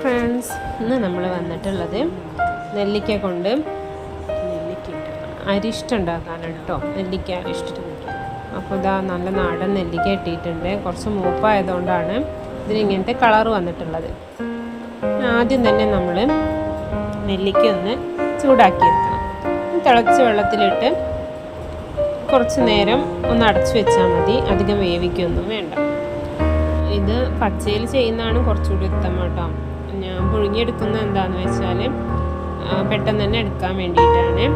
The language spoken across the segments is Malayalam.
ഫ്രണ്ട്സ് ഇന്ന് നമ്മൾ വന്നിട്ടുള്ളത് നെല്ലിക്ക കൊണ്ട് അരിഷ്ട ഉണ്ടാക്കാനാണ് കേട്ടോ നെല്ലിക്ക അരിഷ്ടം അപ്പോൾ ഇതാ നല്ല നാടൻ നെല്ലിക്ക ഇട്ടിട്ടുണ്ട്. കുറച്ച് മൂപ്പായതുകൊണ്ടാണ് ഇതിന് ഇങ്ങനത്തെ കളർ വന്നിട്ടുള്ളത്. ആദ്യം തന്നെ നമ്മൾ നെല്ലിക്ക ഒന്ന് ചൂടാക്കിയെടുക്കണം. തിളച്ച വെള്ളത്തിലിട്ട് കുറച്ച് നേരം ഒന്ന് അടച്ചു വെച്ചാൽ മതി. അധികം വേവിക്കൊന്നും വേണ്ട. ഇത് പച്ചയിൽ ചെയ്യുന്നതാണ് കുറച്ചുകൂടി ഉത്തമ കേട്ടോ പുഴുങ്ങിയെടുക്കുന്നത് എന്താണെന്ന് വെച്ചാൽ പെട്ടെന്ന് തന്നെ എടുക്കാൻ വേണ്ടിയിട്ടാണ്.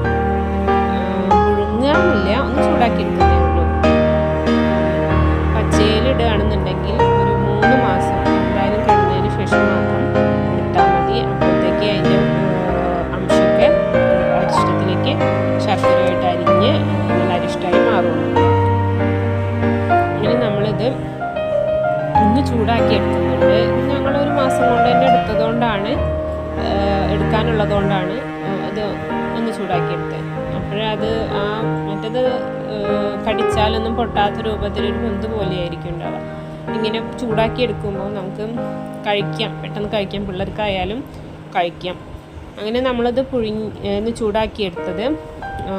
പുഴുങ്ങാനില്ല ഒന്ന് ചൂടാക്കി എടുക്കുന്നേ ഉള്ളൂ. പച്ചയിൽ ഇടുകയാണെന്നുണ്ടെങ്കിൽ ഒരു മൂന്ന് മാസം ഒന്ന് ചൂടാക്കി എടുക്കുന്നുണ്ട് ഞങ്ങൾ ഒരു മാസം കൊണ്ട് തന്നെ എടുത്തതുകൊണ്ടാണ് എടുക്കാനുള്ളതുകൊണ്ടാണ് അത് ഒന്ന് ചൂടാക്കി എടുത്തത്. അപ്പോഴത് ആ മറ്റത് കടിച്ചാലൊന്നും പൊട്ടാത്ത രൂപത്തിൽ ഒരു പൊന്ത് പോലെയായിരിക്കും ഉണ്ടാവുക. ഇങ്ങനെ ചൂടാക്കി എടുക്കുമ്പോൾ നമുക്ക് കഴിക്കാം. പെട്ടെന്ന് കഴിക്കാം. പിള്ളേർക്കായാലും കഴിക്കാം. അങ്ങനെ നമ്മളത് പുഴിഞ്ഞ് ഒന്ന് ചൂടാക്കി എടുത്തത്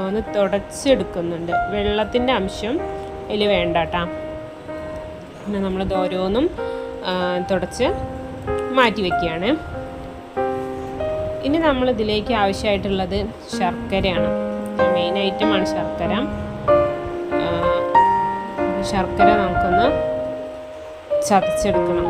ഒന്ന് തുടച്ചെടുക്കുന്നുണ്ട്. വെള്ളത്തിന്റെ അംശം അതിൽ വേണ്ട കേട്ടോ. പിന്നെ നമ്മൾ ഓരോന്നും തുടച്ച് മാറ്റി വയ്ക്കുകയാണ് ഇനി നമ്മൾ ഇതിലേക്ക് ആവശ്യമായിട്ടുള്ളത് ശർക്കരയാണ്. മെയിൻ ഐറ്റമാണ് ശർക്കര. ശർക്കര നമുക്കൊന്ന് ചതച്ചെടുക്കണം.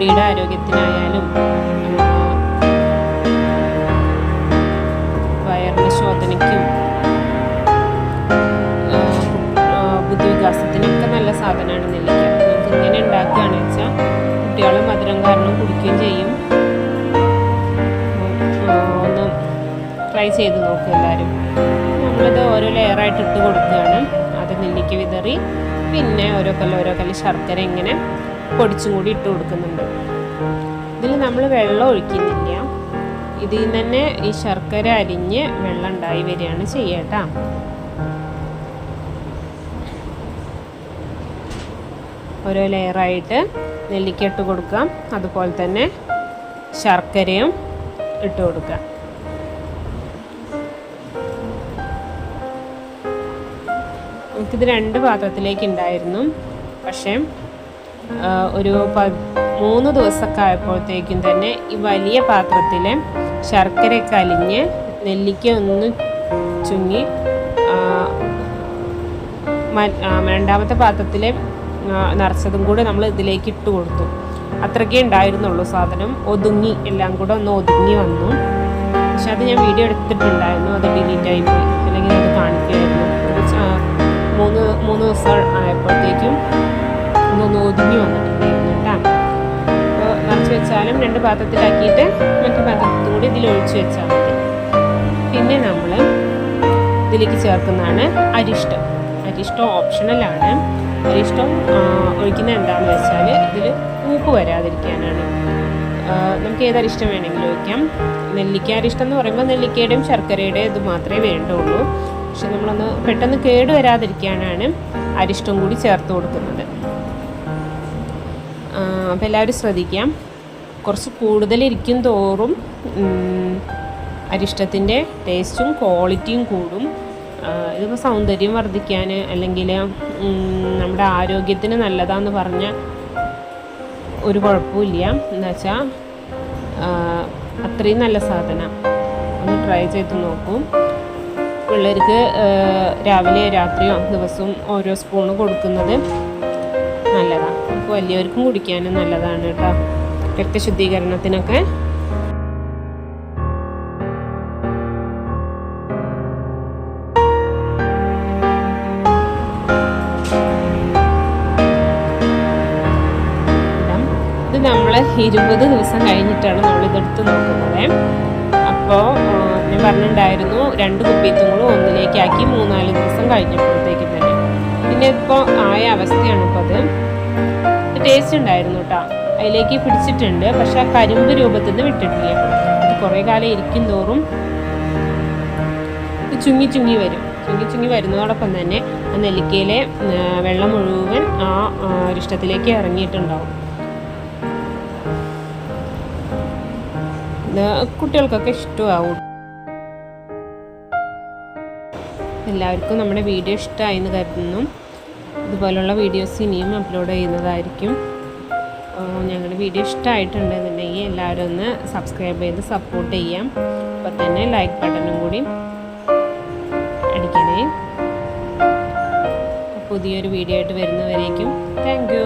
മുടിയുടെ ആരോഗ്യത്തിനായാലും വയറിന് ശോധനയ്ക്കും ബുദ്ധിവികാസത്തിനൊക്കെ നല്ല സാധനമാണ് നെല്ലിക്ക. നമുക്ക് ഇങ്ങനെ ഉണ്ടാക്കുകയാണ് വെച്ചാൽ കുട്ടികൾ മധുരം കാരണം കുടിക്കുകയും ചെയ്യും. ഒന്ന് ട്രൈ ചെയ്ത് നോക്കും എല്ലാവരും. നമ്മളിത് ഓരോ ലെയറായിട്ട് ഇട്ട് കൊടുക്കുകയാണ്. അത് നെല്ലിക്ക വിതറി പിന്നെ ഓരോ കല്ല് ഓരോ കല്ല് ശർക്കര ഇങ്ങനെ പൊടിച്ചും കൂടി ഇട്ട് കൊടുക്കുന്നുണ്ട്. ഇതിൽ നമ്മൾ വെള്ളം ഒഴിക്കുന്നില്ല. ഇതിൽ തന്നെ ഈ ശർക്കര അരിഞ്ഞ് വെള്ളം ഉണ്ടായി വരികയാണ് ചെയ്യട്ടാ. ഓരോ ലെയറായിട്ട് നെല്ലിക്ക ഇട്ട് കൊടുക്കാം. അതുപോലെ തന്നെ ശർക്കരയും ഇട്ട് കൊടുക്കാം. നമുക്കിത് രണ്ട് പാത്രത്തിലേക്ക് ഉണ്ടായിരുന്നു. പക്ഷേ ഒരു പ മൂന്ന് ദിവസമൊക്കെ ആയപ്പോഴത്തേക്കും തന്നെ ഈ വലിയ പാത്രത്തിൽ ശർക്കരയൊക്കെ അലിഞ്ഞ് നെല്ലിക്ക ഒന്ന് ചുങ്ങി രണ്ടാമത്തെ പാത്രത്തിൽ നിറച്ചതും കൂടെ നമ്മൾ ഇതിലേക്ക് ഇട്ട് കൊടുത്തു. അത്രയ്ക്കേ ഉണ്ടായിരുന്നുള്ളൂ സാധനം. ഒതുങ്ങി എല്ലാം കൂടെ ഒന്ന് ഒതുങ്ങി വന്നു. പക്ഷെ അത് ഞാൻ വീഡിയോ എടുത്തിട്ടുണ്ടായിരുന്നു. അത് ഡിലീറ്റ് ആയി പോയി. അല്ലെങ്കിൽ അത് കാണിക്കുമായിരുന്നു. മൂന്ന് മൂന്ന് ദിവസം ആയപ്പോഴത്തേക്കും ഒന്നൊന്ന് ഒതുങ്ങി വന്നിട്ടുണ്ടായിരുന്നു കേട്ടോ നിറച്ച് വെച്ചാലും രണ്ട് പാത്രത്തിലാക്കിയിട്ട് മറ്റു പാത്രത്തിൽ ഇതിൽ ഒഴിച്ചു വെച്ചാൽ മതി. പിന്നെ നമ്മൾ ഇതിലേക്ക് ചേർക്കുന്നതാണ് അരിഷ്ടം. അരിഷ്ടം ഓപ്ഷണലാണ് അരിഷ്ടം ഒഴിക്കുന്നത് എന്താണെന്ന് വെച്ചാൽ ഇതിൽ ഉപ്പ് വരാതിരിക്കാനാണ്. നമുക്ക് ഏത് അരിഷ്ടം വേണമെങ്കിലും ഒഴിക്കാം. നെല്ലിക്ക അരിഷ്ടം എന്ന് പറയുമ്പോൾ നെല്ലിക്കയുടെയും ശർക്കരയുടെ ഇത് മാത്രമേ വേണ്ടുള്ളൂ. പക്ഷെ നമ്മളൊന്ന് പെട്ടെന്ന് കേട് വരാതിരിക്കാനാണ് അരിഷ്ടം കൂടി ചേർത്ത് കൊടുക്കുന്നത്. അപ്പോൾ എല്ലാവരും ശ്രദ്ധിക്കാം. കുറച്ച് കൂടുതലിരിക്കും തോറും അരിഷ്ടത്തിന്റെ ടേസ്റ്റും ക്വാളിറ്റിയും കൂടും. ഇതിപ്പോൾ സൗന്ദര്യം വർദ്ധിക്കാൻ അല്ലെങ്കിൽ നമ്മുടെ ആരോഗ്യത്തിന് നല്ലതാന്ന് പറഞ്ഞ ഒരു കുഴപ്പമില്ല എന്താ വെച്ചാൽ അത്രയും നല്ല സാധനം. ഒന്ന് ട്രൈ ചെയ്ത് നോക്കൂ. പിള്ളേർക്ക് രാവിലെ രാത്രിയോ ദിവസവും ഓരോ സ്പൂണ് കൊടുക്കുന്നത്. നല്ലതാണ് നമുക്ക് വലിയവർക്കും കുടിക്കാനും നല്ലതാണ് കേട്ടോ. രക്തശുദ്ധീകരണത്തിനൊക്കെ. ഇത് നമ്മൾ ഇരുപത് ദിവസം കഴിഞ്ഞിട്ടാണ് നമ്മൾ ഇതെടുത്ത് നോക്കുന്നത് അപ്പോൾ ഞാൻ പറഞ്ഞിട്ടുണ്ടായിരുന്നു രണ്ട് കുപ്പിത്തുങ്ങളും ഒന്നിലേക്കാക്കി മൂന്നാൽ ദിവസം കഴിഞ്ഞപ്പോഴത്തേക്ക് തന്നെ. പിന്നെ ഇപ്പോൾ ആയ അവസ്ഥയാണ് ഇപ്പോൾ അത്. ടേസ്റ്റ് ഉണ്ടായിരുന്നു കേട്ടോ അതിലേക്ക് പിടിച്ചിട്ടുണ്ട്. പക്ഷെ ആ കരിമ്പ് രൂപത്തിൽ നിന്ന് വിട്ടിട്ടില്ല. അത് കുറേ കാലം ഇരിക്കും തോറും ചുങ്ങി ചുങ്ങി വരും. ചുങ്ങി ചുങ്ങി വരുന്നതോടൊപ്പം തന്നെ ആ നെല്ലിക്കയിലെ വെള്ളം മുഴുവൻ ആ ഇഷ്ടത്തിലേക്ക് ഇറങ്ങിയിട്ടുണ്ടാവും. കുട്ടികൾക്കൊക്കെ ഇഷ്ടമാവും. എല്ലാവർക്കും നമ്മുടെ വീഡിയോ ഇഷ്ടമായി എന്ന് കരുതുന്നു. ഇതുപോലുള്ള വീഡിയോസ് ഇനിയും അപ്ലോഡ് ചെയ്യുന്നതായിരിക്കും. ഞങ്ങളുടെ വീഡിയോ ഇഷ്ടമായിട്ടുണ്ടെന്നുണ്ടെങ്കിൽ എല്ലാവരും ഒന്ന് സബ്സ്ക്രൈബ് ചെയ്ത് സപ്പോർട്ട് ചെയ്യാം. അപ്പോൾ തന്നെ ലൈക്ക് ബട്ടണും കൂടി അടിക്കണേ. പുതിയൊരു വീഡിയോ ആയിട്ട് വരുന്നവരേക്കും താങ്ക്